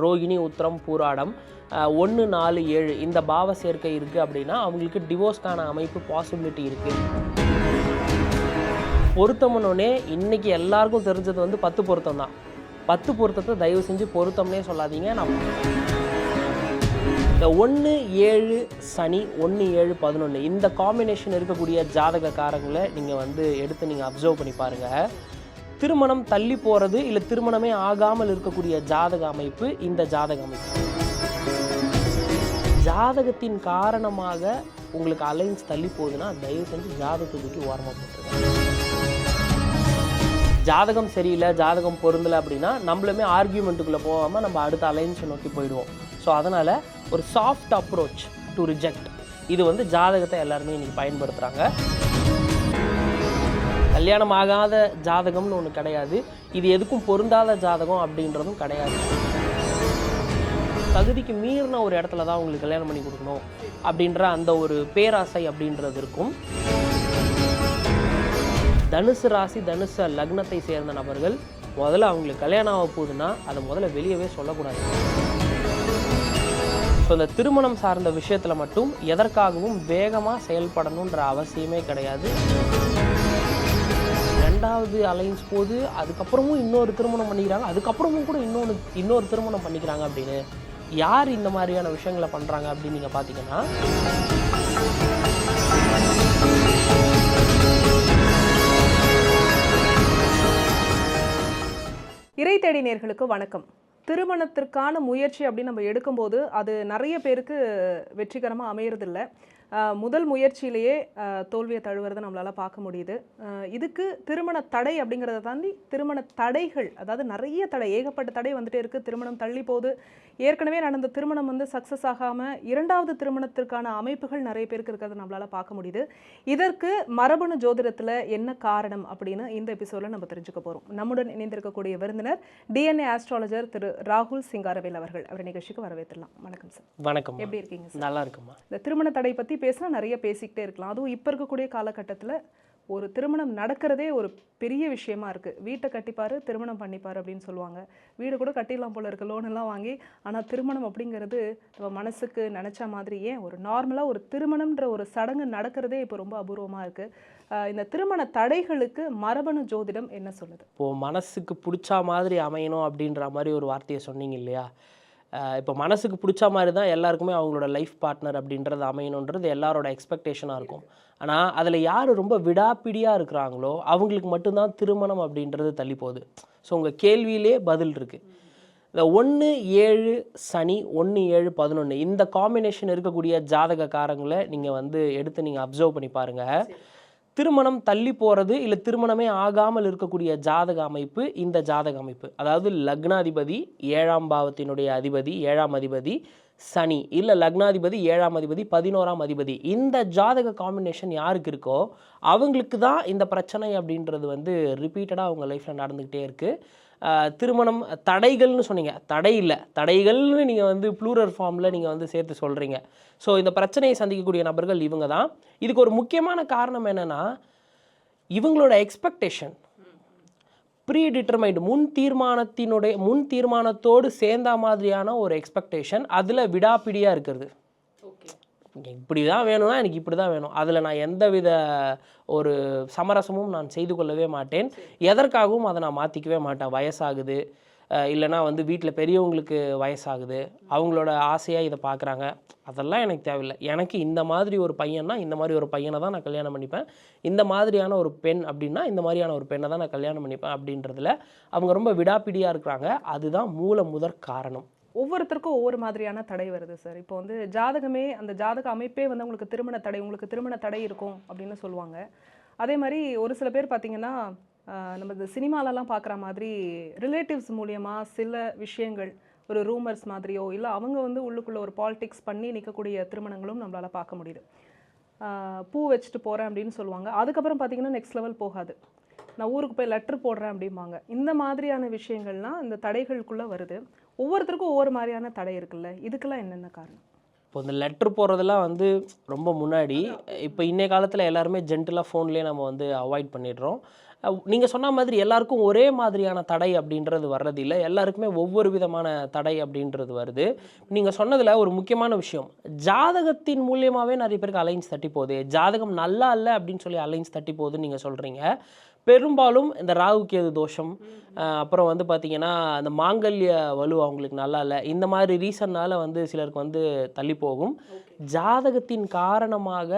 ரோகிணி உத்திரம் பூராடம் ஒன்று நாலு ஏழு இந்த பாவ சேர்க்கை இருக்குது அப்படின்னா அவங்களுக்கு டிவோர்ஸ்க்கான அமைப்பு பாசிபிலிட்டி இருக்குது பொருத்தம்னோடனே இன்னைக்கு எல்லாருக்கும் தெரிஞ்சது வந்து பத்து பொருத்தம் தான். பத்து பொருத்தத்தை தயவு செஞ்சு பொருத்தம்னே சொல்லாதீங்க. நான் இந்த ஒன்று ஏழு சனி ஒன்று ஏழு பதினொன்று இந்த காம்பினேஷன் இருக்கக்கூடிய ஜாதகக்காரங்களை நீங்கள் வந்து எடுத்து நீங்கள் அப்சர்வ் பண்ணி பாருங்கள் திருமணம் தள்ளி போகிறது இல்லை திருமணமே ஆகாமல் இருக்கக்கூடிய ஜாதக அமைப்பு இந்த ஜாதக அமைப்பு. ஜாதகத்தின் காரணமாக உங்களுக்கு அலைன்ஸ் தள்ளி போகுதுன்னா தயவு செஞ்சு ஜாதகத்தை தூக்கி ஓரமாக போட்டுருங்க. ஜாதகம் சரியில்லை ஜாதகம் பொருந்தலை அப்படின்னா நம்மளுமே ஆர்கியூமெண்ட்டுக்குள்ளே போகாமல் நம்ம அடுத்த அலைன்ஸை நோக்கி போயிடுவோம். ஸோ அதனால் ஒரு சாஃப்ட் அப்ரோச் டு ரிஜெக்ட் இது வந்து ஜாதகத்தை எல்லாருமே இன்றைக்கி பயன்படுத்துகிறாங்க கல்யாணம் ஆகாத ஜாதகம்னு ஒன்று கிடையாது. இது எதுக்கும் பொருந்தாத ஜாதகம் அப்படின்றதும் கிடையாது. தகுதிக்கு மீறின ஒரு இடத்துல தான் உங்களுக்கு கல்யாணம் பண்ணி கொடுக்கணும் அப்படின்ற அந்த ஒரு பேராசை அப்படின்றது இருக்கும். தனுசு ராசி தனுசு லக்னத்தை சேர்ந்த நபர்கள் முதல்ல அவங்களுக்கு கல்யாணம் ஆக போகுதுன்னா அதை முதல்ல வெளியவே சொல்லக்கூடாது. ஸோ இந்த திருமணம் சார்ந்த விஷயத்தில் மட்டும் எதற்காகவும் வேகமாக செயல்படணுன்ற அவசியமே கிடையாது. ரெண்டாவது அலைன்ஸ் போது அதுக்கப்புறமும் இன்னொரு திருமணம் பண்ணிக்கிறாங்க. அதுக்கப்புறமும் கூட இன்னொன்று இன்னொரு திருமணம் பண்ணிக்கிறாங்க அப்படின்னு. யார் இந்த மாதிரியான விஷயங்களை பண்ணுறாங்க அப்படின்னு நீங்கள் பார்த்தீங்கன்னா இறை தேடி நேர்களுக்கு வணக்கம். திருமணத்திற்கான முயற்சி அப்படின்னு நம்ம எடுக்கும்போது அது நிறைய பேருக்கு வெற்றிகரமாக அமையறதில்லை. முதல் முயற்சியிலேயே தோல்வியை தழுவுறதை நம்மளால் பார்க்க முடியுது. இதுக்கு திருமண தடை அப்படிங்கிறத தாண்டி திருமண தடைகள் அதாவது நிறைய தடை ஏகப்பட்ட தடை வந்துட்டே இருக்குது திருமணம் தள்ளி போகுது. ஏற்கனவே நடந்த திருமணம் வந்து சக்ஸஸ் ஆகாமல் இரண்டாவது திருமணத்திற்கான அமைப்புகள் நிறைய பேருக்கு இருக்கிறத நம்மளால் பார்க்க முடியுது. இதற்கு மரபணு ஜோதிடத்தில் என்ன காரணம் அப்படின்னு இந்த எபிசோடில் நம்ம தெரிஞ்சுக்க போகிறோம் நம்முடன் இணைந்திருக்கக்கூடிய விருந்தினர் டிஎன்ஏ ஆஸ்ட்ராலஜர் திரு ராகுல் சிங்காரவேல் அவர்கள். அவர் நிகழ்ச்சிக்கு வரவேற்றலாம் வணக்கம் சார் வணக்கம் எப்படி இருக்கீங்க சார் நல்லா இருக்குமா இந்த திருமண தடை பற்றி பேசினா நிறைய பேசிக்கிட்டே இருக்கலாம். அதுவும் இப்போ இருக்கக்கூடிய காலகட்டத்தில் ஒரு திருமணம் நடக்கிறதே ஒரு பெரிய விஷயமா இருக்குது வீட்டை கட்டிப்பார் திருமணம் பண்ணிப்பார் அப்படின்னு சொல்லுவாங்க. வீடு கூட கட்டிடலாம் போல இருக்க லோன் எல்லாம் வாங்கி. ஆனால் திருமணம் அப்படிங்கிறது நம்ம மனசுக்கு நினச்ச மாதிரி ஏன் ஒரு நார்மலாக ஒரு திருமணம்ன்ற ஒரு சடங்கு நடக்கிறதே இப்போ ரொம்ப அபூர்வமாக இருக்குது இந்த திருமண தடைகளுக்கு மரபணு ஜோதிடம் என்ன சொல்லுது? இப்போது மனசுக்கு பிடிச்சா மாதிரி அமையணும் அப்படின்ற மாதிரி ஒரு வார்த்தையை சொன்னீங்க இல்லையா? இப்போ மனசுக்கு பிடிச்ச மாதிரி தான் எல்லாருக்குமே அவங்களோட லைஃப் பார்ட்னர் அப்படின்றது அமையணுன்றது எல்லாரோட எக்ஸ்பெக்டேஷனாக இருக்கும். ஆனால் அதில் யார் ரொம்ப விடாப்பிடியாக இருக்கிறாங்களோ அவங்களுக்கு மட்டும்தான் திருமணம் அப்படின்றது தள்ளி போகுது ஸோ உங்கள் கேள்வியிலே பதில் இருக்குது இந்த ஒன்று ஏழு சனி ஒன்று ஏழு பதினொன்று இந்த காம்பினேஷன் இருக்கக்கூடிய ஜாதகக்காரங்களை நீங்கள் வந்து எடுத்து நீங்கள் அப்சர்வ் பண்ணி பாருங்கள் திருமணம் தள்ளி போகிறது இல்லை திருமணமே ஆகாமல் இருக்கக்கூடிய ஜாதக அமைப்பு இந்த ஜாதக அமைப்பு. அதாவது லக்னாதிபதி ஏழாம் பாவத்தினுடைய அதிபதி ஏழாம் அதிபதி சனி இல்லை லக்னாதிபதி ஏழாம் அதிபதி பதினோராம் அதிபதி. இந்த ஜாதக காம்பினேஷன் யாருக்கு இருக்கோ அவங்களுக்கு தான் இந்த பிரச்சனை அப்படின்றது வந்து ரிப்பீட்டடாக அவங்க லைஃப்பில் நடந்துக்கிட்டே இருக்குது திருமணம் தடைகள்னு சொன்னீங்க. தடை இல்லை. தடைகள்னு நீங்கள் வந்து ப்ளூரர் ஃபார்மில் நீங்கள் வந்து சேர்த்து சொல்கிறீங்க ஸோ இந்த பிரச்சனையை சந்திக்கக்கூடிய நபர்கள் இவங்க தான். இதுக்கு ஒரு முக்கியமான காரணம் என்னென்னா இவங்களோட எக்ஸ்பெக்டேஷன் ப்ரீ டிட்டர்மைண்ட் முன் தீர்மானத்தினுடைய முன் தீர்மானத்தோடு சேர்ந்த மாதிரியான ஒரு எக்ஸ்பெக்டேஷன் அதில் விடாப்பிடியாக இருக்கிறது. இப்படி தான் வேணும்னா எனக்கு இப்படி தான் வேணும். அதில் நான் எந்தவித ஒரு சமரசமும் நான் செய்து கொள்ளவே மாட்டேன். எதற்காகவும் அதை நான் மாற்றிக்கவே மாட்டேன். வயசாகுது. இல்லைனா வந்து வீட்டில் பெரியவங்களுக்கு வயசாகுது. அவங்களோட ஆசையாக இதை பார்க்குறாங்க அதெல்லாம் எனக்கு தேவையில்லை. எனக்கு இந்த மாதிரி ஒரு பையன்னா இந்த மாதிரி ஒரு பையனை தான் நான் கல்யாணம் பண்ணிப்பேன். இந்த மாதிரியான ஒரு பெண் அப்படின்னா இந்த மாதிரியான ஒரு பெண்ணை தான் நான் கல்யாணம் பண்ணிப்பேன் அப்படின்றதுல அவங்க ரொம்ப விடாப்பிடியாக இருக்கிறாங்க. அதுதான் மூல முதற் காரணம். ஒவ்வொருத்தருக்கும் ஒவ்வொரு மாதிரியான தடை வருது சார் இப்போ வந்து ஜாதகமே அந்த ஜாதக அமைப்பே வந்து உங்களுக்கு திருமண தடை உங்களுக்கு திருமண தடை இருக்கும் அப்படின்னு சொல்லுவாங்க. அதே மாதிரி ஒரு சில பேர் பார்த்தீங்கன்னா நம்ம இந்த சினிமாலலாம் பார்க்குற மாதிரி ரிலேட்டிவ்ஸ் மூலியமாக சில விஷயங்கள் ஒரு ரூமர்ஸ் மாதிரியோ இல்லை அவங்க வந்து உள்ளுக்குள்ளே ஒரு பாலிடிக்ஸ் பண்ணி நிற்கக்கூடிய திருமணங்களும் நம்மளால் பார்க்க முடியுது. பூ வச்சுட்டு போகிறேன் அப்படின்னு சொல்லுவாங்க. அதுக்கப்புறம் பார்த்தீங்கன்னா நெக்ஸ்ட் லெவல் போகாது. நான் ஊருக்கு போய் லெட்டர் போடுறேன் அப்படிம்பாங்க. இந்த மாதிரியான விஷயங்கள்லாம் இந்த தடைகளுக்குள்ளே வருது. ஒவ்வொருத்தருக்கும் ஒவ்வொரு மாதிரியான தடை இருக்குல்ல? இதுக்கெல்லாம் என்னென்ன காரணம்? இப்போ இந்த லெட்ரு போடுறதெல்லாம் வந்து ரொம்ப முன்னாடி இப்போ இன்னைய காலத்தில் எல்லாருமே ஜென்டலாக ஃபோன்லேயே நம்ம வந்து அவாய்ட் பண்ணிடுறோம். நீங்கள் சொன்ன மாதிரி எல்லாருக்கும் ஒரே மாதிரியான தடை அப்படின்றது வர்றது இல்லை எல்லாருக்குமே ஒவ்வொரு விதமான தடை அப்படின்றது வருது. நீங்கள் சொன்னதில் ஒரு முக்கியமான விஷயம். ஜாதகத்தின் மூலியமாகவே நிறைய பேருக்கு அலைன்ஸ் தட்டி போகுது. ஜாதகம் நல்லா இல்லை அப்படின்னு சொல்லி அலைன்ஸ் தட்டி போகுதுன்னு நீங்கள் சொல்கிறீங்க பெரும்பாலும் இந்த ராகு கேது தோஷம் அப்புறம் வந்து பார்த்தீங்கன்னா அந்த மாங்கல்ய வலு அவங்களுக்கு நல்லா இல்லை. இந்த மாதிரி ரீசன்னால வந்து சிலருக்கு வந்து தள்ளி போகும். ஜாதகத்தின் காரணமாக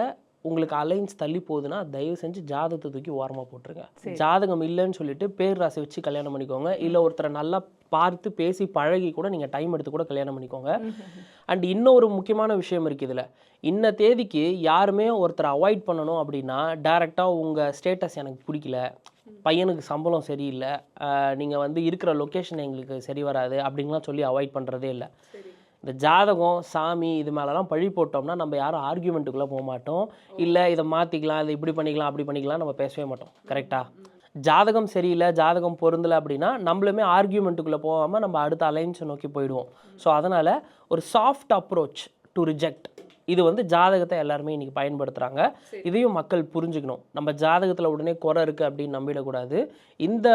உங்களுக்கு அலைன்ஸ் தள்ளி போகுதுன்னா தயவு செஞ்சு ஜாதகத்தை தூக்கி ஓரமாக போட்டுருங்க. ஜாதகம் இல்லைன்னு சொல்லிட்டு பேர் ராசி வச்சு கல்யாணம் பண்ணிக்கோங்க. இல்லை ஒருத்தரை நல்லா பார்த்து பேசி பழகி கூட நீங்கள் டைம் எடுத்து கூட கல்யாணம் பண்ணிக்கோங்க. அண்ட் இன்னொரு முக்கியமான விஷயம் இருக்குது இதில். இன்ன தேதிக்கு யாருமே ஒருத்தரை அவாய்ட் பண்ணணும் அப்படின்னா டேரெக்டாக உங்கள் ஸ்டேட்டஸ் எனக்கு பிடிக்கல. பையனுக்கு சம்பளம் சரியில்லை. நீங்கள் வந்து இருக்கிற லொக்கேஷன் எங்களுக்கு சரி வராது அப்படின்லாம் சொல்லி அவாய்ட் பண்ணுறதே இல்லை. இந்த ஜாதகம் சாமி இது மேலெலாம் பழி போட்டோம்னா நம்ம யாரும் ஆர்கியூமெண்ட்டுக்குள்ளே போக மாட்டோம். இல்லை இதை மாற்றிக்கலாம் இதை இப்படி பண்ணிக்கலாம் அப்படி பண்ணிக்கலாம் நம்ம பேசவே மாட்டோம். கரெக்டாக ஜாதகம் சரியில்லை ஜாதகம் பொருந்தலை அப்படின்னா நம்மளுமே ஆர்கியூமெண்ட்டுக்குள்ளே போகாமல் நம்ம அடுத்த அலைன்ஸை நோக்கி போயிடுவோம். ஸோ அதனால் ஒரு சாஃப்ட் அப்ரோச் டு ரிஜெக்ட் இது வந்து ஜாதகத்தை எல்லாருமே இன்னைக்கு பயன்படுத்துகிறாங்க இதையும் மக்கள் புரிஞ்சுக்கணும். நம்ம ஜாதகத்தில் உடனே குறை இருக்குது அப்படின்னு நம்பிடக்கூடாது. இந்த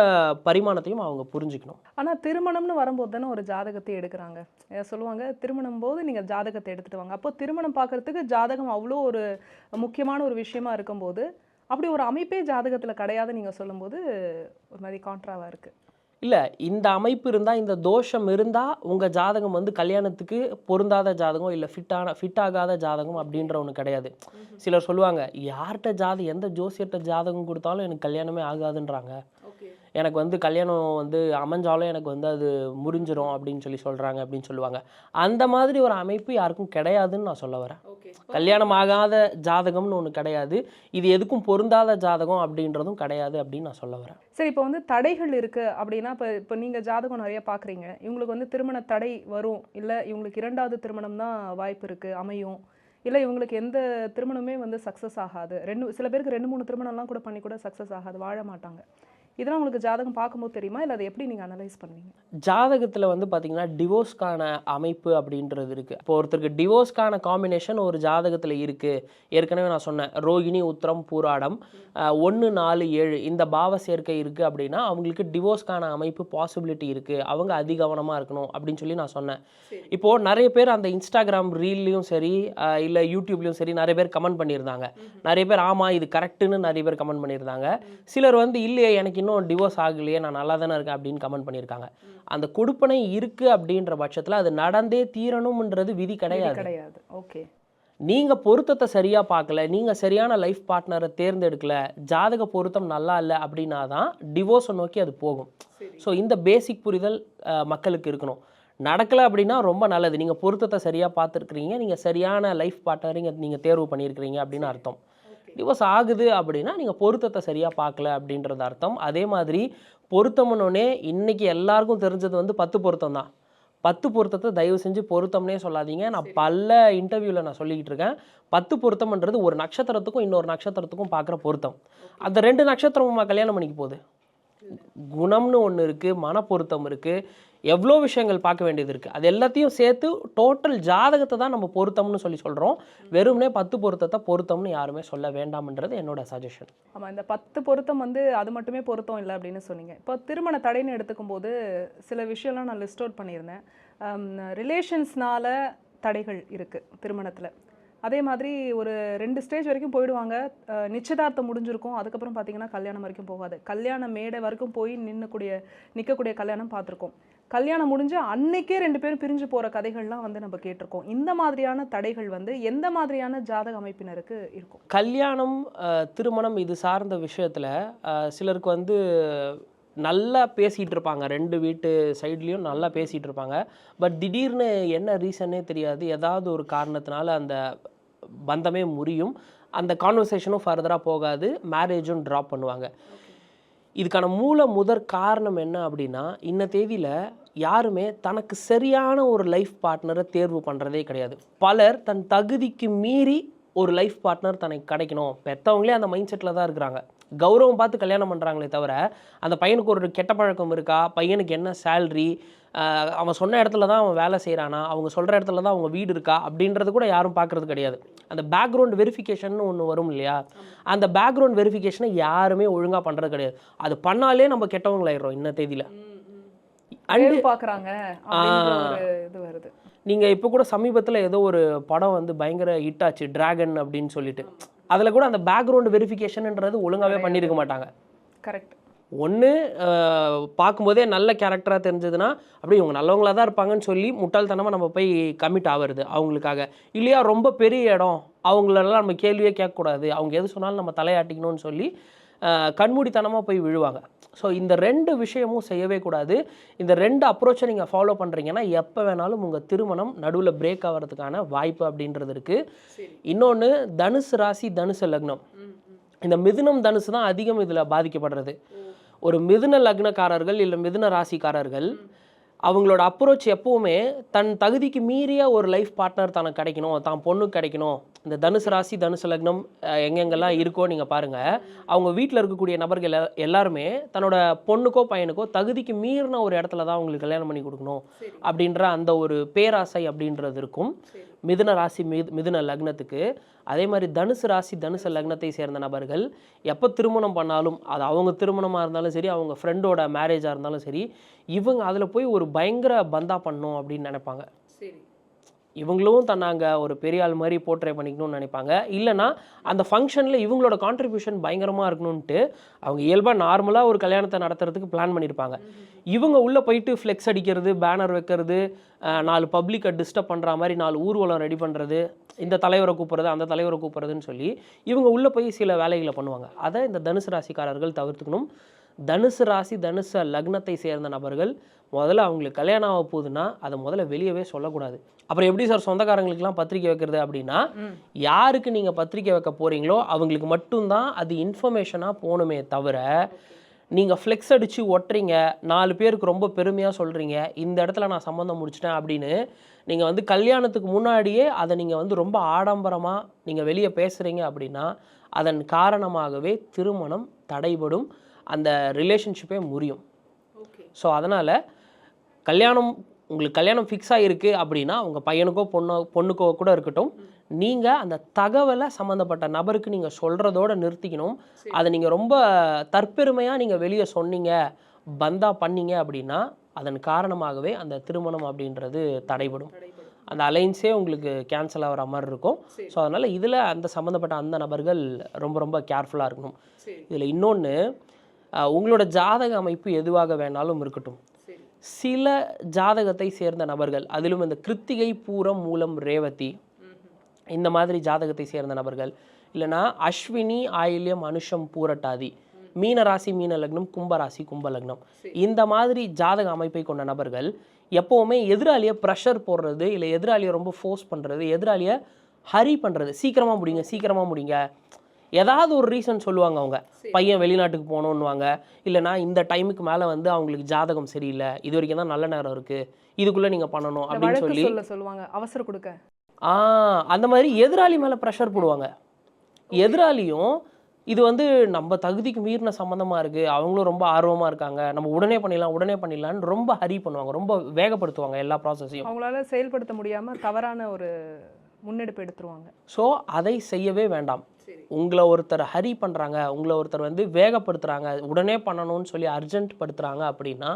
பரிமாணத்தையும் அவங்க புரிஞ்சுக்கணும். ஆனா திருமணம்னு வரும்போது தானே ஒரு ஜாதகத்தை எடுக்கிறாங்க. சொல்லுவாங்க திருமணம் போது நீங்க ஜாதகத்தை எடுத்துட்டு வாங்க. அப்போ திருமணம் பார்க்கறதுக்கு ஜாதகம் அவ்வளோ ஒரு முக்கியமான ஒரு விஷயமா இருக்கும்போது அப்படி ஒரு அமைப்பே ஜாதகத்துல கிடையாது நீங்க சொல்லும்போது ஒரு மாதிரி கான்ட்ராவா இருக்கு. இல்லை இந்த அமைப்பு இருந்தால் இந்த தோஷம் இருந்தால் உங்கள் ஜாதகம் வந்து கல்யாணத்துக்கு பொருந்தாத ஜாதகம் இல்லை ஃபிட்டான ஃபிட் ஆகாத ஜாதகம் அப்படின்ற ஒன்று கிடையாது. சிலர் சொல்லுவாங்க யார்கிட்ட ஜாதகம் எந்த ஜோசியர்கிட்ட ஜாதகம் கொடுத்தாலும் எனக்கு கல்யாணமே ஆகாதுன்றாங்க. எனக்கு வந்து கல்யாணம் வந்து அமைஞ்சாலும் எனக்கு வந்து அது முறிஞ்சிரும் அப்படின்னு சொல்லி சொல்கிறாங்க அப்படின்னு சொல்லுவாங்க. அந்த மாதிரி ஒரு அமைப்பு யாருக்கும் கிடையாதுன்னு நான் சொல்ல வரேன். கல்யாணம் ஆகாத ஜாதகம்னு ஒன்று கிடையாது. இது எதுக்கும் பொருந்தாத ஜாதகம் அப்படின்றதும் கிடையாது அப்படின்னு நான் சொல்ல வரேன். சரி இப்போ வந்து தடைகள் இருக்கு அப்படின்னா இப்போ இப்போ நீங்க ஜாதகம் நிறைய பார்க்குறீங்க இவங்களுக்கு வந்து திருமண தடை வரும். இல்லை இவங்களுக்கு இரண்டாவது திருமணம் தான் வாய்ப்பு இருக்கு அமையும். இல்லை இவங்களுக்கு எந்த திருமணமே வந்து சக்ஸஸ் ஆகாது. ரெண்டு சில பேருக்கு ரெண்டு மூணு திருமணம்லாம் கூட பண்ணி கூட சக்ஸஸ் ஆகாது வாழ மாட்டாங்க. இதெல்லாம் உங்களுக்கு ஜாதகம் பார்க்கும்போது தெரியுமா? இல்லை அதை எப்படி நீங்கள் அனலைஸ் பண்ணுவீங்க? ஜாதகத்தில் வந்து பார்த்தீங்கன்னா டிவோர்ஸ்க்கான அமைப்பு அப்படின்றது இருக்குது இப்போ ஒருத்தருக்கு டிவோர்ஸ்க்கான காம்பினேஷன் ஒரு ஜாதகத்தில் இருக்குது ஏற்கனவே நான் சொன்னேன் ரோகிணி உத்திரம் பூராடம் ஒன்று நாலு ஏழு இந்த பாவ சேர்க்கை இருக்குது அப்படின்னா அவங்களுக்கு டிவோர்ஸ்க்கான அமைப்பு பாசிபிலிட்டி இருக்குது அவங்க அதிகவனமாக இருக்கணும் அப்படின்னு சொல்லி நான் சொன்னேன். இப்போது நிறைய பேர் அந்த இன்ஸ்டாகிராம் ரீல்லையும் சரி இல்லை யூடியூப்லேயும் சரி நிறைய பேர் கமெண்ட் பண்ணியிருந்தாங்க. நிறைய பேர் ஆமாம் இது கரெக்டுன்னு நிறைய பேர் கமெண்ட் பண்ணியிருந்தாங்க. சிலர் வந்து இல்லையே எனக்கு இன்னும் டிவோர்ஸ் ஆகலையே நான் நல்லா தானே இருக்கேன் அப்படின்னு கமெண்ட் பண்ணியிருக்காங்க. அந்த கொடுப்பனை இருக்குது அப்படின்ற பட்சத்தில் அது நடந்தே தீரணும்ன்றது விதி கிடையாது. கிடையாது. ஓகே நீங்கள் பொருத்தத்தை சரியாக பார்க்கல நீங்கள் சரியான லைஃப் பார்ட்னரை தேர்ந்தெடுக்கல ஜாதக பொருத்தம் நல்லா இல்லை அப்படின்னா தான் டிவோர்ஸை நோக்கி அது போகும். ஸோ இந்த பேசிக் புரிதல் மக்களுக்கு இருக்கணும். நடக்கலை அப்படின்னா ரொம்ப நல்லது. நீங்கள் பொருத்தத்தை சரியாக பார்த்துருக்குறீங்க நீங்கள் சரியான லைஃப் பார்ட்னரை நீங்கள் தேர்வு பண்ணியிருக்கிறீங்க அப்படின்னு அர்த்தம். டிவோர்ஸ் ஆகுது அப்படின்னா நீங்கள் பொருத்தத்தை சரியாக பார்க்கல அப்படின்றது அர்த்தம். அதே மாதிரி பொருத்தம்னோடனே இன்னைக்கு எல்லாருக்கும் தெரிஞ்சது வந்து பத்து பொருத்தம் தான். பத்து பொருத்தத்தை தயவு செஞ்சு பொருத்தம்னே சொல்லாதீங்க. நான் பல இன்டர்வியூவில் நான் சொல்லிக்கிட்டு இருக்கேன். பத்து பொருத்தம்ன்றது ஒரு நட்சத்திரத்துக்கும் இன்னொரு நட்சத்திரத்துக்கும் பார்க்குற பொருத்தம். அந்த ரெண்டு நட்சத்திரமுமா கல்யாணம் பண்ணிக்க போகுது? குணம்னு ஒன்று இருக்குது மன பொருத்தம் இருக்குது எவ்வளோ விஷயங்கள் பார்க்க வேண்டியது இருக்குது அது எல்லாத்தையும் சேர்த்து டோட்டல் ஜாதகத்தை தான் நம்ம பொருத்தம்னு சொல்லி சொல்கிறோம் வெறும்னே பத்து பொருத்தத்தை பொருத்தம்னு யாருமே சொல்ல வேண்டாம்ன்றது என்னோட சஜஷன் ஆமாம் இந்த பத்து பொருத்தம் வந்து அது மட்டுமே பொருத்தம் இல்லை அப்படின்னு சொன்னீங்க. இப்போ திருமண தடைன்னு எடுத்துக்கும் போது சில விஷயம்லாம் நான் லிஸ்ட் அவுட் பண்ணியிருந்தேன். ரிலேஷன்ஸ்னால தடைகள் இருக்குது திருமணத்தில். அதே மாதிரி ஒரு ரெண்டு ஸ்டேஜ் வரைக்கும் போயிடுவாங்க. நிச்சயதார்த்தம் முடிஞ்சிருக்கும். அதுக்கப்புறம் பார்த்தீங்கன்னா கல்யாணம் வரைக்கும் போகாது. கல்யாண மேடை வரைக்கும் போய் நின்னக்கூடிய நிற்கக்கூடிய கல்யாணம் பார்த்துருக்கோம் கல்யாணம் முடிஞ்சு அன்னைக்கே ரெண்டு பேரும் பிரிஞ்சு போகிற கதைகள்லாம் வந்து நம்ம கேட்டிருக்கோம். இந்த மாதிரியான தடைகள் வந்து எந்த மாதிரியான ஜாதக அமைப்பினருக்கு இருக்கும்? கல்யாணம் திருமணம் இது சார்ந்த விஷயத்தில் சிலருக்கு வந்து நல்லா பேசிகிட்டு இருப்பாங்க ரெண்டு வீட்டு சைட்லேயும் நல்லா பேசிகிட்டு இருப்பாங்க பட் திடீர்னு என்ன ரீசனே தெரியாது. ஏதாவது ஒரு காரணத்தினால அந்த பந்தமே முறியும். அந்த கான்வர்சேஷனும் ஃபர்தராக போகாது. மேரேஜும் ட்ராப் பண்ணுவாங்க. இதுக்கான மூல முதற் காரணம் என்ன அப்படின்னா இன்ன தேதியில் யாருமே தனக்கு சரியான ஒரு லைஃப் பார்ட்னரை தேர்வு பண்ணுறதே கிடையாது. பலர் தன் தகுதிக்கு மீறி ஒரு லைஃப் பார்ட்னர் தனக்கு கிடைக்கணும். பெற்றவங்களே அந்த மைண்ட் செட்டில் தான் இருக்கிறாங்க. கௌரவம் பார்த்து கல்யாணம் பண்ணுறாங்களே தவிர அந்த பையனுக்கு ஒரு கெட்ட பழக்கம் இருக்கா? பையனுக்கு என்ன சேல்ரி அவன் சொன்ன இடத்துல தான் அவன் வேலை செய்கிறானா அவங்க சொல்கிற இடத்துல தான் அவங்க வீடு இருக்கா? அப்படின்றது கூட யாரும் பார்க்குறது கிடையாது. அந்த பேக்ரவுண்ட் வெரிஃபிகேஷன் ஒன்று வரும் இல்லையா? அந்த பேக்ரவுண்ட் வெரிஃபிகேஷனை யாருமே ஒழுங்காக பண்ணுறது கிடையாது. அது பண்ணாலே நம்ம கெட்டவங்களாயிடுறோம் இன்ன தேதியில். அண்டு ஒரு இது வருது. நீங்கள் இப்போ கூட சமீபத்தில் ஏதோ ஒரு படம் வந்து பயங்கர ஹிட் ஆச்சு டிராகன் அப்படின்னு சொல்லிட்டு. அதில் கூட அந்த பேக்ரவுண்ட் வெரிஃபிகேஷன்ன்றது ஒழுங்காகவே பண்ணியிருக்க மாட்டாங்க. கரெக்ட் ஒன்று பார்க்கும்போதே நல்ல கேரக்டராக தெரிஞ்சதுன்னா அப்படியே இவங்க நல்லவங்களா தான் இருப்பாங்கன்னு சொல்லி முட்டாள்தனமாக நம்ம போய் கமிட் ஆகிறது அவங்களுக்காக. இல்லையா ரொம்ப பெரிய இடம். அவங்களெல்லாம் நம்ம கேள்வியே கேட்கக்கூடாது. அவங்க எது சொன்னாலும் நம்ம தலையாட்டிக்கணும்னு சொல்லி கண்மூடித்தனமாக போய் விழுவாங்க. ஸோ இந்த ரெண்டு விஷயமும் செய்யவே கூடாது. இந்த ரெண்டு அப்ரோச்சை நீங்கள் ஃபாலோ பண்ணுறீங்கன்னா எப்போ வேணாலும் உங்கள் திருமணம் நடுவில் பிரேக் ஆகிறதுக்கான வாய்ப்பு அப்படின்றது இருக்குது இன்னொன்று தனுசு ராசி தனுசு லக்னம். இந்த மிதுனம் தனுசு தான் அதிகம் இதில் பாதிக்கப்படுறது. ஒரு மிதுன லக்னக்காரர்கள் இல்லை மிதுன ராசிக்காரர்கள் அவங்களோட அப்ரோச் எப்பவுமே தன் தகுதிக்கு மீறிய ஒரு லைஃப் பார்ட்னர் தனக்கு கிடைக்கணும் தான் பொண்ணுக்கு கிடைக்கணும் இந்த தனுசு ராசி தனுசு லக்னம் எங்கெங்கெல்லாம் இருக்கோ நீங்கள் பாருங்கள் அவங்க வீட்டில் இருக்கக்கூடிய நபர்கள் எல்லா- எல்லாருமே தன்னோட பொண்ணுக்கோ பையனுக்கோ தகுதிக்கு மீறின ஒரு இடத்துல தான் அவங்களுக்கு கல்யாணம் பண்ணி கொடுக்கணும் அப்படின்ற அந்த ஒரு பேராசை அப்படின்றது இருக்கும். மிதுன ராசி மிது மிதுன லக்னத்துக்கு. அதே மாதிரி தனுசு ராசி தனுசு லக்னத்தை சேர்ந்த நபர்கள் எப்போ திருமணம் பண்ணாலும் அது அவங்க திருமணமாக இருந்தாலும் சரி அவங்க ஃப்ரெண்டோட மேரேஜாக இருந்தாலும் சரி இவங்க அதில் போய் ஒரு பயங்கர பந்தா பண்ணணும் அப்படின்னு நினைப்பாங்க. சரி. இவங்களும் தன்னாங்க ஒரு பெரிய ஆள் மாதிரி போர்ட்ரே பண்ணிக்கணும்னு நினைப்பாங்க. இல்லைனா அந்த ஃபங்க்ஷனில் இவங்களோட கான்ட்ரிபியூஷன் பயங்கரமாக இருக்கணும்ன்ட்டு அவங்க இயல்பாக நார்மலாக ஒரு கல்யாணத்தை நடத்துறதுக்கு பிளான் பண்ணியிருப்பாங்க இவங்க உள்ளே போயிட்டு ஃப்ளெக்ஸ் அடிக்கிறது பேனர் வைக்கிறது நாலு பப்ளிக்கை டிஸ்டர்ப் பண்ணுற மாதிரி நாலு ஊர்வலம் ரெடி பண்ணுறது இந்த தலைவரை கூப்பிட்றது அந்த தலைவரை கூப்பிட்றதுன்னு சொல்லி இவங்க உள்ளே போய் சில வேலைகளை பண்ணுவாங்க. அதை இந்த தனுசு ராசிக்காரர்கள் தவிர்த்துக்கணும். தனுசு ராசி தனுசு லக்னத்தை சேர்ந்த நபர்கள் முதல்ல அவங்களுக்கு கல்யாணம் ஆக போகுதுன்னா அதை முதல்ல வெளியவே சொல்லக்கூடாது. அப்புறம் எப்படி சார் சொந்தக்காரங்களுக்குலாம் பத்திரிக்கை வைக்கிறது அப்படின்னா யாருக்கு நீங்கள் பத்திரிக்கை வைக்க போகிறீங்களோ அவங்களுக்கு மட்டும்தான் அது இன்ஃபர்மேஷனாக போகணுமே தவிர நீங்கள் ஃப்ளெக்ஸ் அடித்து ஒட்டுறீங்க நாலு பேருக்கு ரொம்ப பெருமையாக சொல்கிறீங்க இந்த இடத்துல நான் சம்மந்தம் முடிச்சிட்டேன் அப்படின்னு நீங்கள் வந்து கல்யாணத்துக்கு முன்னாடியே அதை நீங்கள் வந்து ரொம்ப ஆடம்பரமாக நீங்கள் வெளியே பேசுகிறீங்க அப்படின்னா அதன் காரணமாகவே திருமணம் தடைபடும் அந்த ரிலேஷன்ஷிப்பே முறியும். ஸோ அதனால் கல்யாணம் உங்களுக்கு கல்யாணம் ஃபிக்ஸ் ஆகிருக்கு அப்படின்னா உங்கள் பையனுக்கோ பொண்ணோ பொண்ணுக்கோ கூட இருக்கட்டும் நீங்கள் அந்த தகவலை சம்மந்தப்பட்ட நபருக்கு நீங்கள் சொல்கிறதோட நிறுத்திக்கணும். அதை நீங்கள் ரொம்ப தற்பெருமையாக நீங்கள் வெளியே சொன்னீங்க பந்தா பண்ணீங்க அப்படின்னா அதன் காரணமாகவே அந்த திருமணம் அப்படின்றது தடைபடும். அந்த அலைன்ஸே உங்களுக்கு கேன்சல் ஆகிற மாதிரி இருக்கும். ஸோ அதனால் இதில் அந்த சம்மந்தப்பட்ட அந்த நபர்கள் ரொம்ப ரொம்ப கேர்ஃபுல்லாக இருக்கணும். இதில் இன்னொன்று உங்களோட ஜாதக அமைப்பு எதுவாக வேணாலும் இருக்கட்டும். சில ஜாதகத்தை சேர்ந்த நபர்கள் அதிலும் இந்த கிருத்திகை பூரம் மூலம் ரேவதி இந்த மாதிரி ஜாதகத்தை சேர்ந்த நபர்கள் இல்லைன்னா அஸ்வினி ஆயில்யம் அனுஷம் பூரட்டாதி மீன ராசி மீன லக்னம் கும்ப ராசி கும்ப லக்னம். இந்த மாதிரி ஜாதக அமைப்பை கொண்ட நபர்கள் எப்போவுமே எதிராளியை ப்ரெஷர் போடுறது இல்லை எதிராளியை ரொம்ப ஃபோர்ஸ் பண்ணுறது எதிராளியை ஹரி பண்ணுறது சீக்கிரமாக முடிங்க சீக்கிரமாக முடிங்க. ஏதாவது ஒரு ரீசன் சொல்லுவாங்க அவங்க. பையன் வெளிநாட்டுக்கு போகணுன்னுவாங்க இல்லைனா இந்த டைமுக்கு மேலே வந்து அவங்களுக்கு ஜாதகம் சரியில்லை. இது வரைக்கும் தான் நல்ல நேரம் இருக்குது இதுக்குள்ளே நீங்கள் பண்ணணும் அப்படின்னு சொல்லி சொல்ல சொல்லுவாங்க. அவசரம் கொடுக்க. ஆ அந்த மாதிரி எதிராளி மேலே ப்ரெஷர் போடுவாங்க. எதிராளியும் இது வந்து நம்ம தகுதிக்கு மீறின சம்மந்தமாக இருக்குது அவங்களும் ரொம்ப ஆர்வமாக இருக்காங்க. நம்ம உடனே பண்ணிடலாம் உடனே பண்ணிடலாம்னு ரொம்ப ஹரி பண்ணுவாங்க. ரொம்ப வேகப்படுத்துவாங்க எல்லா ப்ராசஸையும் அவங்களால செயல்படுத்த முடியாம தவறான ஒரு முன்னெடுப்பு எடுத்துருவாங்க. ஸோ அதை செய்யவே வேண்டாம். உங்களை ஒருத்தர் ஹரி பண்ணுறாங்க உங்களை ஒருத்தர் வந்து வேகப்படுத்துகிறாங்க உடனே பண்ணணும்னு சொல்லி அர்ஜென்ட் படுத்துகிறாங்க அப்படின்னா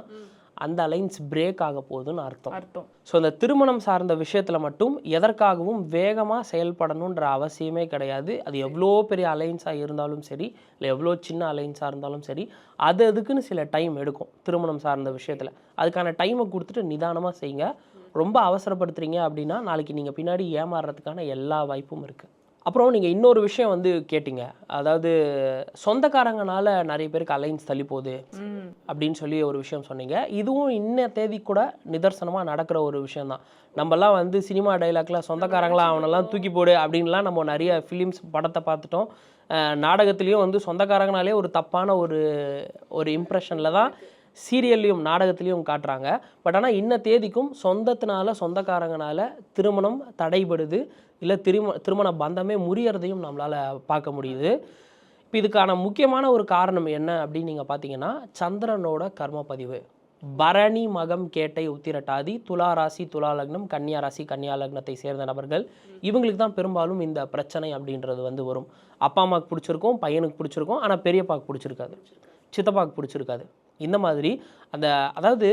அந்த அலைன்ஸ் பிரேக் ஆக போகுதுன்னு அர்த்தம். அர்த்தம். ஸோ இந்த திருமணம் சார்ந்த விஷயத்தில் மட்டும் எதற்காகவும் வேகமாக செயல்படணுன்ற அவசியமே கிடையாது. அது எவ்வளோ பெரிய அலைன்ஸாக இருந்தாலும் சரி இல்லை எவ்வளோ சின்ன அலைன்ஸாக இருந்தாலும் சரி அது அதுக்குன்னு சில டைம் எடுக்கும் திருமணம் சார்ந்த விஷயத்தில். அதுக்கான டைமை கொடுத்துட்டு நிதானமாக செய்யுங்க. ரொம்ப அவசரப்படுத்துறீங்க அப்படின்னா நாளைக்கு நீங்கள் பின்னாடி ஏமாறுறதுக்கான எல்லா வாய்ப்பும் இருக்குது அப்புறம் நீங்கள் இன்னொரு விஷயம் வந்து கேட்டிங்க. அதாவது சொந்தக்காரங்கனால நிறைய பேருக்கு அலைன்ஸ் தள்ளி போகுது அப்படின்னு சொல்லி ஒரு விஷயம் சொன்னீங்க. இதுவும் இன்ன தேதி கூட நிதர்சனமாக நடக்கிற ஒரு விஷயம்தான் நம்மலாம் வந்து சினிமா டைலாக்ல சொந்தக்காரங்களா அவனெல்லாம் தூக்கி போடு அப்படின்லாம் நம்ம நிறைய ஃபிலிம்ஸ் படத்தை பார்த்துட்டோம். நாடகத்துலேயும் வந்து சொந்தக்காரங்கனாலே ஒரு தப்பான ஒரு ஒரு இம்ப்ரெஷனில் தான் சீரியல்லையும் நாடகத்துலேயும் காட்டுறாங்க. பட் ஆனால் இன்ன தேதிக்கும் சொந்தத்தினால சொந்தக்காரங்கனால திருமணம் தடைபடுது. இல்லை திரும திருமண பந்தமே முறியறதையும் நம்மளால் பார்க்க முடியுது. இப்போ இதுக்கான முக்கியமான ஒரு காரணம் என்ன அப்படின்னு நீங்கள் பார்த்தீங்கன்னா சந்திரனோட கர்ம பதிவு பரணி மகம் கேட்டை உத்திரட்டாதி துலா ராசி துலா லக்னம் கன்னியா ராசி கன்னியா லக்னத்தை சேர்ந்த நபர்கள் இவங்களுக்கு தான் பெரும்பாலும் இந்த பிரச்சனை அப்படின்றது வந்து வரும். அப்பா அம்மாவுக்கு பிடிச்சிருக்கும் பையனுக்கு பிடிச்சிருக்கும் ஆனால் பெரியப்பாவுக்கு பிடிச்சிருக்காது சித்தப்பாவுக்கு பிடிச்சிருக்காது. இந்த மாதிரி அந்த அதாவது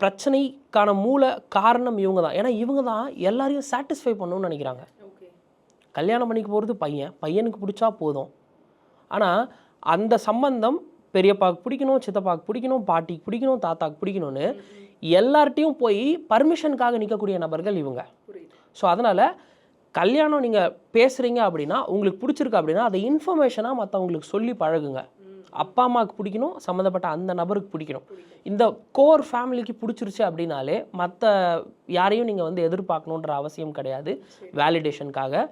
பிரச்சனைக்கான மூல காரணம் இவங்க தான். ஏன்னா இவங்க தான் எல்லாரையும் சாட்டிஸ்ஃபை பண்ணணும்னு நினைக்கிறாங்க. கல்யாணம் பண்ணிக்க போகிறது பையன். பையனுக்கு பிடிச்சா போதும். ஆனால் அந்த சம்பந்தம் பெரியப்பாவுக்கு பிடிக்கணும் சித்தப்பாவுக்கு பிடிக்கணும் பாட்டிக்கு பிடிக்கணும் தாத்தாக்கு பிடிக்கணும்னு எல்லார்ட்டையும் போய் பர்மிஷனுக்காக நிற்கக்கூடிய நபர்கள் இவங்க. ஸோ அதனால் கல்யாணம் நீங்கள் பேசுகிறீங்க அப்படின்னா உங்களுக்கு பிடிச்சிருக்கு அப்படின்னா அதை இன்ஃபர்மேஷனாக மற்றவங்களுக்கு சொல்லி பழகுங்க. அப்பா அம்மாவுக்கு பிடிக்கணும் சம்மந்தப்பட்ட அந்த நபருக்கு பிடிக்கணும். இந்த கோர் ஃபேமிலிக்கு பிடிச்சிருச்சு அப்படின்னாலே மற்ற யாரையும் நீங்கள் வந்து எதிர்பார்க்கணுன்ற அவசியம் கிடையாது. வேலிடேஷனுக்காக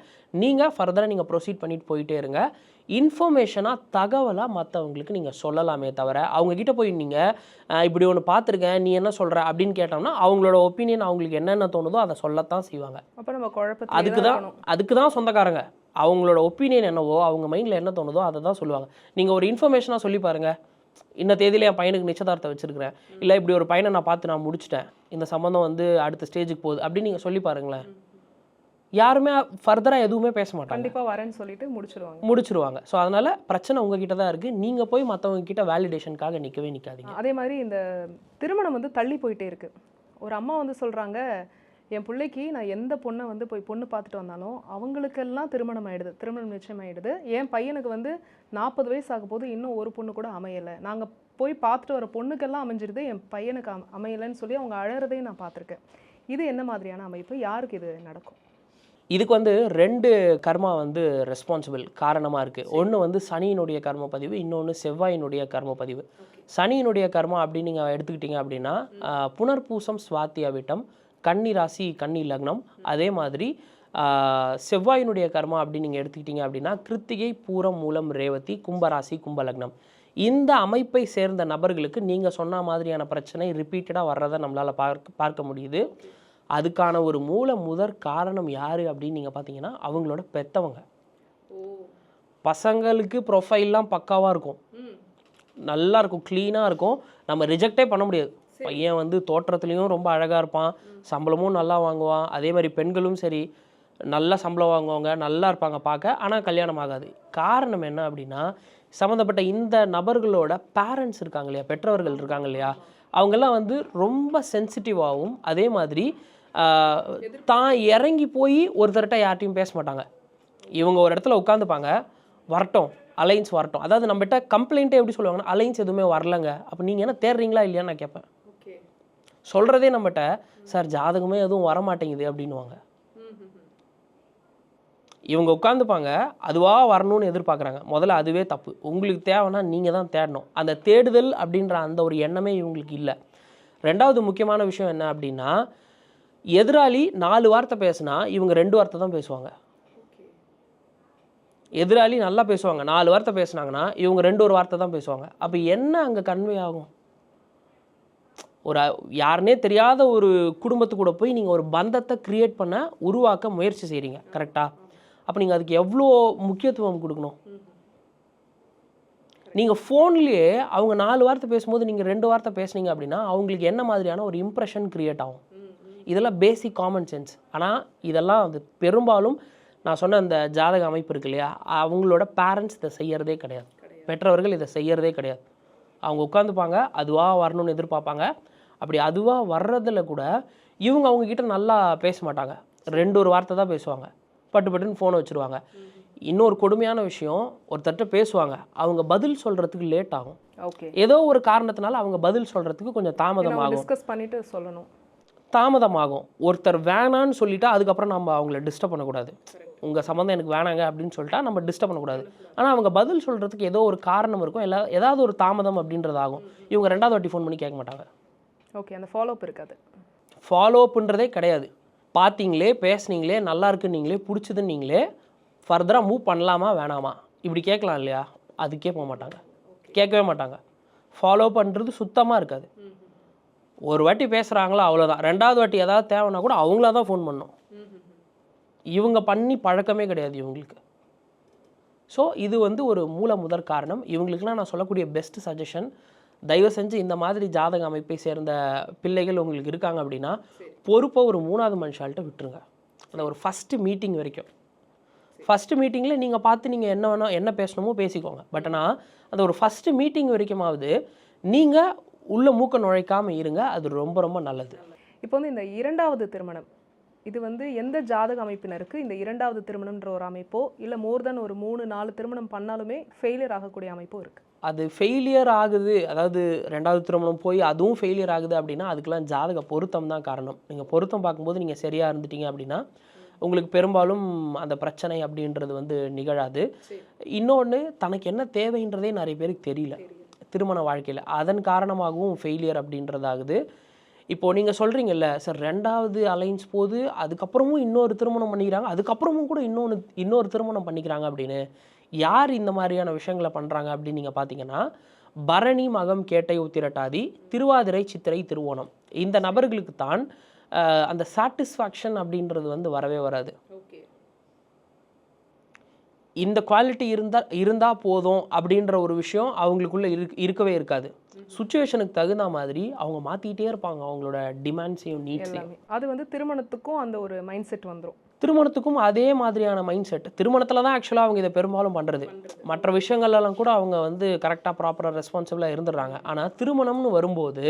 நீங்கள் ஃபர்தராக நீங்கள் ப்ரொசீட் பண்ணிட்டு போயிட்டே இருங்க. இன்ஃபர்மேஷனாக தகவலாக மற்றவங்களுக்கு நீங்கள் சொல்லலாமே தவிர அவங்கக்கிட்ட போய் நீங்கள் இப்படி ஒன்று பார்த்துருக்கேன் நீ என்ன சொல்கிற அப்படின்னு கேட்டோம்னா அவங்களோட ஒப்பீனியன் அவங்களுக்கு என்னென்ன தோணுதோ அதை சொல்லத்தான் செய்வாங்க. அப்ப நம்ம குழப்பத்தில் அதுக்கு தான் அதுக்கு தான் சொந்தக்காரங்க. அவங்களோட ஒப்பீனியன் என்னவோ அவங்க மைண்டில் என்ன தோணுதோ அதை தான் சொல்லுவாங்க. நீங்கள் ஒரு இன்ஃபர்மேஷனாக சொல்லி பாருங்க. இந்த தேதியில என் பையனுக்கு நிச்சயதார்த்தம் வச்சிருக்கிறேன். இல்லை இப்படி ஒரு பையனை நான் பார்த்து நான் முடிச்சிட்டேன். இந்த சம்மந்தம் வந்து அடுத்த ஸ்டேஜுக்கு போகுது. அப்படின்னு நீங்கள் சொல்லி பாருங்களேன். யாருமே ஃபர்தராக எதுவுமே பேச மாட்டாங்க. கண்டிப்பா வரேன்னு சொல்லிட்டு முடிச்சிருவாங்க. முடிச்சிருவாங்க. ஸோ அதனால் பிரச்சனை உங்ககிட்ட தான் இருக்குது நீங்கள் போய் மற்றவங்க கிட்ட வேலிடேஷனுக்காக நிற்கவே நிற்காதீங்க அதே மாதிரி இந்த திருமணம் வந்து தள்ளி போயிட்டே இருக்கு. ஒரு அம்மா வந்து சொல்றாங்க என் பிள்ளைக்கு நான் எந்த பொண்ணை வந்து போய் பொண்ணு பார்த்துட்டு வந்தாலும் அவங்களுக்கெல்லாம் திருமணம் ஆயிடுது திருமணம் நிச்சயம் ஆயிடுது. என் பையனுக்கு வந்து நாற்பது வயசு ஆக போது இன்னும் ஒரு பொண்ணு கூட அமையலை. நாங்கள் போய் பார்த்துட்டு வர பொண்ணுக்கெல்லாம் அமைஞ்சிருது என் பையனுக்கு அம- அமையலைன்னு சொல்லி அவங்க அழறதையும் நான் பார்த்துருக்கேன். இது என்ன மாதிரியான அமைப்பு? யாருக்கு இது நடக்கும்? இதுக்கு வந்து ரெண்டு கர்மா வந்து ரெஸ்பான்சிபிள் காரணமாக இருக்குது ஒன்று வந்து சனியினுடைய கர்ம பதிவு இன்னொன்று செவ்வாயினுடைய கர்ம பதிவு. சனியினுடைய கர்மா அப்படின்னு நீங்கள் எடுத்துக்கிட்டீங்க அப்படின்னா புனர்பூசம் சுவாத்தி அவிட்டம் கன்னி ராசி கன்னி லக்னம். அதே மாதிரி செவ்வாயினுடைய கர்மா அப்படின்னு நீங்கள் எடுத்துக்கிட்டீங்க அப்படின்னா கிருத்திகை பூரம் மூலம் ரேவதி கும்பராசி கும்பலக்னம் இந்த அமைப்பை சேர்ந்த நபர்களுக்கு நீங்கள் சொன்ன மாதிரியான பிரச்சனை ரிப்பீட்டடாக வர்றதை நம்மளால் பார்க்க பார்க்க முடியுது. அதுக்கான ஒரு மூல முதற் காரணம் யார் அப்படின்னு நீங்கள் பார்த்தீங்கன்னா அவங்களோட பெத்தவங்க. பசங்களுக்கு ப்ரொஃபைல்லாம் பக்காவாக இருக்கும். நல்லா இருக்கும் க்ளீனாக இருக்கும். நம்ம ரிஜெக்டே பண்ண முடியாது. பையன் வந்து தோற்றத்துலேயும் ரொம்ப அழகாக இருப்பான். சம்பளமும் நல்லா வாங்குவான். அதே மாதிரி பெண்களும் சரி நல்ல சம்பளம் வாங்குவாங்க நல்லா இருப்பாங்க பார்க்க ஆனால் கல்யாணம் ஆகாது. காரணம் என்ன அப்படின்னா சம்மந்தப்பட்ட இந்த நபர்களோட பேரண்ட்ஸ் இருக்காங்க இல்லையா பெற்றோர்கள் இருக்காங்க இல்லையா அவங்கெல்லாம் வந்து ரொம்ப சென்சிட்டிவாகவும் அதே மாதிரி தான் இறங்கி போய் ஒருத்தர்கிட்ட யார்ட்டையும் பேச மாட்டாங்க. இவங்க ஒரு இடத்துல உட்காந்துப்பாங்க வரட்டும் அலைன்ஸ் வரட்டும். அதாவது நம்மகிட்ட கம்ப்ளைண்ட்டே எப்படி சொல்லுவாங்கன்னா அலைன்ஸ் எதுவுமே வரலங்க. அப்போ நீங்கள் என்ன தேடுறீங்களா இல்லையான்னு நான் கேட்பேன் சொல்கிறதே நம்மகிட்ட சார் ஜாதகமே எதுவும் வர மாட்டேங்குது அப்படின்னுவாங்க. இவங்க உட்காந்துப்பாங்க அதுவாக வரணும்னு எதிர்பார்க்குறாங்க முதல்ல அதுவே தப்பு. உங்களுக்கு தேவைன்னா நீங்கள் தான் தேடணும். அந்த தேடுதல் அப்படின்ற அந்த ஒரு எண்ணமே இவங்களுக்கு இல்லை. ரெண்டாவது முக்கியமான விஷயம் என்ன அப்படின்னா எதிராளி நாலு வார்த்தை பேசுனா இவங்க ரெண்டு வார்த்தை தான் பேசுவாங்க. எதிராளி நல்லா பேசுவாங்க. நாலு வார்த்தை பேசுனாங்கன்னா இவங்க ரெண்டு ஒரு வார்த்தை தான் பேசுவாங்க. அப்போ என்ன அங்கே கன்வே ஆகும்? ஒரு யாருனே தெரியாத ஒரு குடும்பத்து கூட போய் நீங்கள் ஒரு பந்தத்தை க்ரியேட் பண்ண உருவாக்க முயற்சி செய்கிறீங்க கரெக்டாக அப்போ நீங்கள் அதுக்கு எவ்வளோ முக்கியத்துவம் கொடுக்கணும்? நீங்கள் ஃபோன்லேயே அவங்க நாலு வார்த்தை பேசும்போது நீங்கள் ரெண்டு வார்த்தை பேசுனீங்க அப்படின்னா அவங்களுக்கு என்ன மாதிரியான ஒரு இம்ப்ரெஷன் க்ரியேட் ஆகும்? இதெல்லாம் பேசிக் காமன் சென்ஸ் ஆனால் இதெல்லாம் வந்து பெரும்பாலும் நான் சொன்ன அந்த ஜாதக அமைப்பு இருக்கு இல்லையா? அவங்களோட பேரண்ட்ஸ் இதை செய்யறதே கிடையாது. பெற்றவர்கள் இதை செய்யறதே கிடையாது. அவங்க உட்காந்துப்பாங்க அதுவாக வரணும்னு எதிர்பார்ப்பாங்க. அப்படி அதுவாக வர்றதில் கூட இவங்க அவங்க கிட்ட நல்லா பேச மாட்டாங்க. ரெண்டு ஒரு வார்த்தை தான் பேசுவாங்க. பட்டு பட்டுன்னு ஃபோனை வச்சுருவாங்க. இன்னொரு கொடுமையான விஷயம் ஒருத்தர்கிட்ட பேசுவாங்க. அவங்க பதில் சொல்கிறதுக்கு லேட் ஆகும். ஓகே ஏதோ ஒரு காரணத்தினால அவங்க பதில் சொல்கிறதுக்கு கொஞ்சம் தாமதமாகும் டிஸ்கஸ் பண்ணிட்டு சொல்லணும். தாமதமாகும் ஒருத்தர் வேணான்னு சொல்லிட்டா அதுக்கப்புறம் நம்ம அவங்கள டிஸ்டர்ப் பண்ணக்கூடாது. உங்கள் சம்மந்தம் எனக்கு வேணாங்க அப்படின்னு சொல்லிட்டா நம்ம டிஸ்டர்ப் பண்ணக்கூடாது. ஆனால் அவங்க பதில் சொல்கிறதுக்கு ஏதோ ஒரு காரணம் இருக்கும். எல்லா ஏதாவது ஒரு தாமதம் அப்படின்றது ஆகும். இவங்க ரெண்டாவது வாட்டி ஃபோன் பண்ணி கேட்க மாட்டாங்க. ஓகே அந்த ஃபாலோ அப் இருக்காது. ஃபாலோ அப்ன்றதே கிடையாது. பார்த்தீங்களே பேசுனீங்களே நல்லா இருக்குன்னீங்களே பிடிச்சதுன்னு நீங்களே ஃபர்தராக மூவ் பண்ணலாமா வேணாமா? இப்படி கேட்கலாம் இல்லையா? அதுக்கே போக மாட்டாங்க. கேட்கவே மாட்டாங்க. ஃபாலோ பண்ணுறது சுத்தமாக இருக்காது ஒரு வாட்டி பேசுகிறாங்களோ அவ்வளோதான் ரெண்டாவது வாட்டி ஏதாவது தேவைன்னா கூட அவங்களா தான் ஃபோன் பண்ணணும் இவங்க பண்ணி பழக்கமே கிடையாது இவங்களுக்கு. ஸோ இது வந்து ஒரு மூல முதற் காரணம். இவங்களுக்குலாம் நான் சொல்லக்கூடிய பெஸ்ட் சஜஷன் தயவு செஞ்சு இந்த மாதிரி ஜாதக அமைப்பை சேர்ந்த பிள்ளைகள் உங்களுக்கு இருக்காங்க அப்படின்னா பொறுப்பை ஒரு மூணாவது மனுஷால்கிட்ட விட்டுருங்க. அந்த ஒரு ஃபஸ்ட்டு மீட்டிங் வரைக்கும். ஃபஸ்ட்டு மீட்டிங்கில் நீங்கள் பார்த்து நீங்கள் என்ன வேணால் என்ன பேசணுமோ பேசிக்கோங்க. பட் ஆனால் அந்த ஒரு ஃபஸ்ட்டு மீட்டிங் வரைக்குமாவது நீங்கள் உள்ளே மூக்க நுழைக்காமல் இருங்க. அது ரொம்ப ரொம்ப நல்லது. இப்போ வந்து இந்த இரண்டாவது திருமணம். இது வந்து எந்த ஜாதக அமைப்பினருக்கு இந்த இரண்டாவது திருமணம்ன்ற ஒரு அமைப்போ இல்லை மோர் தென் ஒரு மூணு நாலு திருமணம் பண்ணாலுமே ஃபெயிலியர் ஆகக்கூடிய அமைப்போ இருக்குது அது ஃபெயிலியர் ஆகுது. அதாவது ரெண்டாவது திருமணம் போய் அதுவும் ஃபெயிலியர் ஆகுது அப்படின்னா அதுக்கெல்லாம் ஜாதக பொருத்தம் தான் காரணம். நீங்கள் பொருத்தம் பார்க்கும்போது நீங்கள் சரியாக இருந்துட்டீங்க அப்படின்னா உங்களுக்கு பெரும்பாலும் அந்த பிரச்சனை அப்படின்றது வந்து நிகழாது. இன்னொன்று தனக்கு என்ன தேவைன்றதே நிறைய பேருக்கு தெரியல. திருமண வாழ்க்கையில். அதன் காரணமாகவும் ஃபெயிலியர் அப்படின்றதாகுது. இப்போது நீங்கள் சொல்கிறீங்கல்ல சார் ரெண்டாவது அலைன்ஸ் போது அதுக்கப்புறமும் இன்னொரு திருமணம் பண்ணிக்கிறாங்க அதுக்கப்புறமும் கூட இன்னொன்று இன்னொரு திருமணம் பண்ணிக்கிறாங்க அப்படின்னு. யார் இந்த மாதிரியான விஷயங்களை பண்ணுறாங்க அப்படின்னு நீங்கள் பார்த்தீங்கன்னா பரணி மகம் கேட்டை உத்திரட்டாதி திருவாதிரை சித்திரை திருவோணம். இந்த நபர்களுக்கு தான் அந்த சாட்டிஸ்ஃபேக்ஷன் அப்படின்றது வந்து வரவே வராது. இந்த குவாலிட்டி இருந்தால் இருந்தால் போதும் அப்படின்ற ஒரு விஷயம் அவங்களுக்குள்ள இருக் இருக்கவே இருக்காது. சுச்சுவேஷனுக்கு தகுந்த மாதிரி அவங்க மாற்றிக்கிட்டே இருப்பாங்க அவங்களோட டிமாண்ட்ஸையும் நீட்ஸையும் அது வந்து திருமணத்துக்கும் அந்த ஒரு மைண்ட் செட் வந்துடும் திருமணத்துக்கும் அதே மாதிரியான மைண்ட் செட் திருமணத்தில் தான் ஆக்சுவலாக அவங்க இதை பெரும்பாலும் பண்ணுறது மற்ற விஷயங்கள்லாம் கூட அவங்க வந்து கரெக்டாக ப்ராப்பராக ரெஸ்பான்சிபிளாக இருந்துடுறாங்க. ஆனால் திருமணம்னு வரும்போது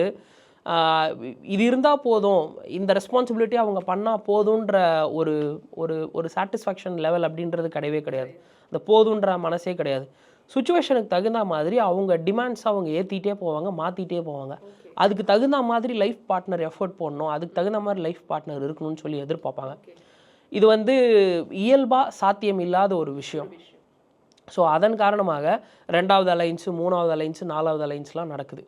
இது இருந்தால் போதும். இந்த ரெஸ்பான்சிபிலிட்டி அவங்க பண்ணால் போதுன்ற ஒரு ஒரு ஒரு சாட்டிஸ்ஃபேக்ஷன் லெவல் அப்படின்றது கிடையவே கிடையாது. இந்த போதுன்ற மனசே கிடையாது. சுச்சுவேஷனுக்கு தகுந்த மாதிரி அவங்க டிமாண்ட்ஸ் அவங்க ஏற்றிட்டே போவாங்க மாற்றிட்டே போவாங்க. அதுக்கு தகுந்த மாதிரி லைஃப் பார்ட்னர் எஃபோர்ட் போடணும். அதுக்கு தகுந்த மாதிரி லைஃப் பார்ட்னர் இருக்கணும்னு சொல்லி எதிர்பார்ப்பாங்க. இது வந்து இயல்பாக சாத்தியம் இல்லாத ஒரு விஷயம். ஸோ அதன் காரணமாக ரெண்டாவது அலைன்ஸு மூணாவது அலைன்ஸு நாலாவது அலைன்ஸ்லாம் நடக்குது.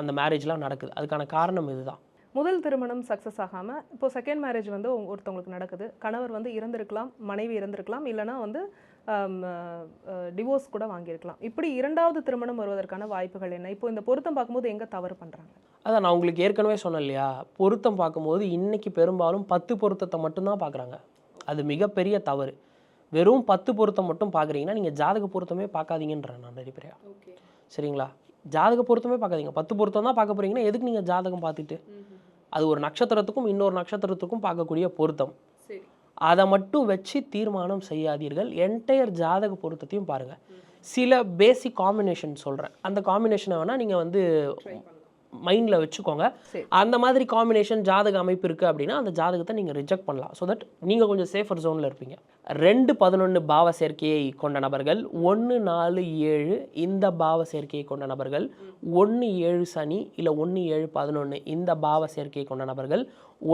அந்த மேரேஜ்லாம் நடக்குது. அதுக்கான காரணம் இதுதான். முதல் திருமணம் சக்ஸஸ் ஆகாமல் இப்போ செகண்ட் மேரேஜ் வந்து ஒருத்தவங்களுக்கு நடக்குது. கணவர் வந்து இறந்திருக்கலாம் மனைவி இறந்திருக்கலாம் இல்லைனா வந்து டிவோர்ஸ் கூட வாங்கியிருக்கலாம். இப்படி இரண்டாவது திருமணம் வருவதற்கான வாய்ப்புகள் என்ன? இப்போ இந்த பொருத்தம் பார்க்கும்போது எங்கே தவறு பண்ணுறாங்க அதான் நான் உங்களுக்கு ஏற்கனவே சொன்னேன் இல்லையா? பொருத்தம் பார்க்கும்போது இன்னைக்கு பெரும்பாலும் பத்து பொருத்தத்தை மட்டும்தான் பார்க்குறாங்க. அது மிகப்பெரிய தவறு. வெறும் பத்து பொருத்தம் மட்டும் பார்க்குறீங்கன்னா நீங்கள் ஜாதக பொருத்தமே பார்க்காதீங்கன்றேன் நான் நிறைய பேரையா. சரிங்களா? ஜாதக பொருத்தமே பார்க்காதீங்க. பத்து பொருத்தம் தான் பார்க்க போறீங்கன்னா எதுக்கு நீங்கள் ஜாதகம் பார்த்துட்டு? அது ஒரு நட்சத்திரத்துக்கும் இன்னொரு நட்சத்திரத்துக்கும் பார்க்கக்கூடிய பொருத்தம். அதை மட்டும் வச்சு தீர்மானம் செய்யாதீர்கள். என்டையர் ஜாதக பொருத்தத்தையும் பாருங்கள் சில பேசிக் காம்பினேஷன் சொல்கிறேன் அந்த காம்பினேஷனை வேணால் நீங்கள் வந்து மைண்டில் வச்சுக்கோங்க. அந்த மாதிரி காம்பினேஷன் ஜாதக அமைப்பு இருக்குது அப்படின்னா அந்த ஜாதகத்தை நீங்கள் ரிஜெக்ட் பண்ணலாம். ஸோ தட் நீங்கள் கொஞ்சம் சேஃபர் ஜோனில் இருப்பீங்க. ரெண்டு பதினொன்று பாவ சேர்க்கையை கொண்ட நபர்கள் ஒன்று நாலு ஏழு இந்த பாவ சேர்க்கையை கொண்ட நபர்கள் ஒன்று ஏழு சனி இல்லை ஒன்று ஏழு பதினொன்று இந்த பாவ சேர்க்கையை கொண்ட நபர்கள்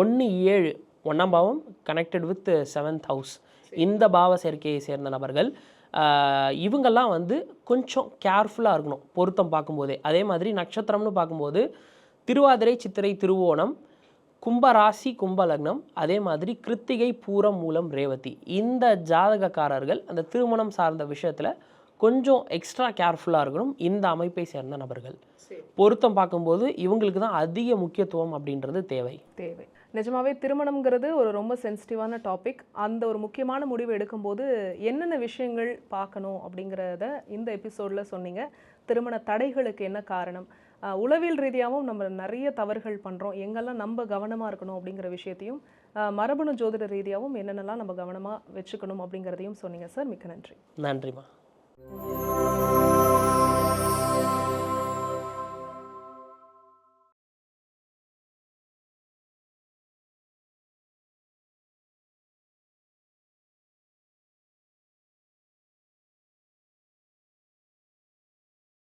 ஒன்று ஏழு ஒன்றாம் பாவம் கனெக்டட் வித் செவன்த் ஹவுஸ் இந்த பாவ சேர்க்கையை சேர்ந்த நபர்கள் இவங்கெல்லாம் வந்து கொஞ்சம் கேர்ஃபுல்லாக இருக்கணும் பொருத்தம் பார்க்கும்போதே. அதே மாதிரி நட்சத்திரம்னு பார்க்கும்போது திருவாதிரை சித்திரை திருவோணம் கும்ப ராசி கும்ப லக்னம் அதே மாதிரி கிருத்திகை பூரம் மூலம் ரேவதி. இந்த ஜாதகக்காரர்கள் அந்த திருமணம் சார்ந்த விஷயத்தில் கொஞ்சம் எக்ஸ்ட்ரா கேர்ஃபுல்லாக இருக்கணும் இந்த அமைப்பை சேர்ந்த நபர்கள். பொருத்தம் பார்க்கும்போது இவங்களுக்கு தான் அதிக முக்கியத்துவம் அப்படின்றது தேவை. தேவை. நிஜமாவே திருமணம்ங்கிறது ஒரு ரொம்ப சென்சிட்டிவான டாபிக் அந்த ஒரு முக்கியமான முடிவு எடுக்கும்போது என்னென்ன விஷயங்கள் பார்க்கணும் அப்படிங்கிறத இந்த எபிசோடில் சொன்னீங்க. திருமண தடைகளுக்கு என்ன காரணம்? உளவியல் ரீதியாகவும் நம்ம நிறைய தவறுகள் பண்ணுறோம் எங்கெல்லாம் நம்ம கவனமாக இருக்கணும் அப்படிங்கிற விஷயத்தையும் மரபணு ஜோதிட ரீதியாகவும் என்னென்னலாம் நம்ம கவனமாக வச்சுக்கணும் அப்படிங்கிறதையும் சொன்னீங்க. சார் மிக்க நன்றி. நன்றிம்மா.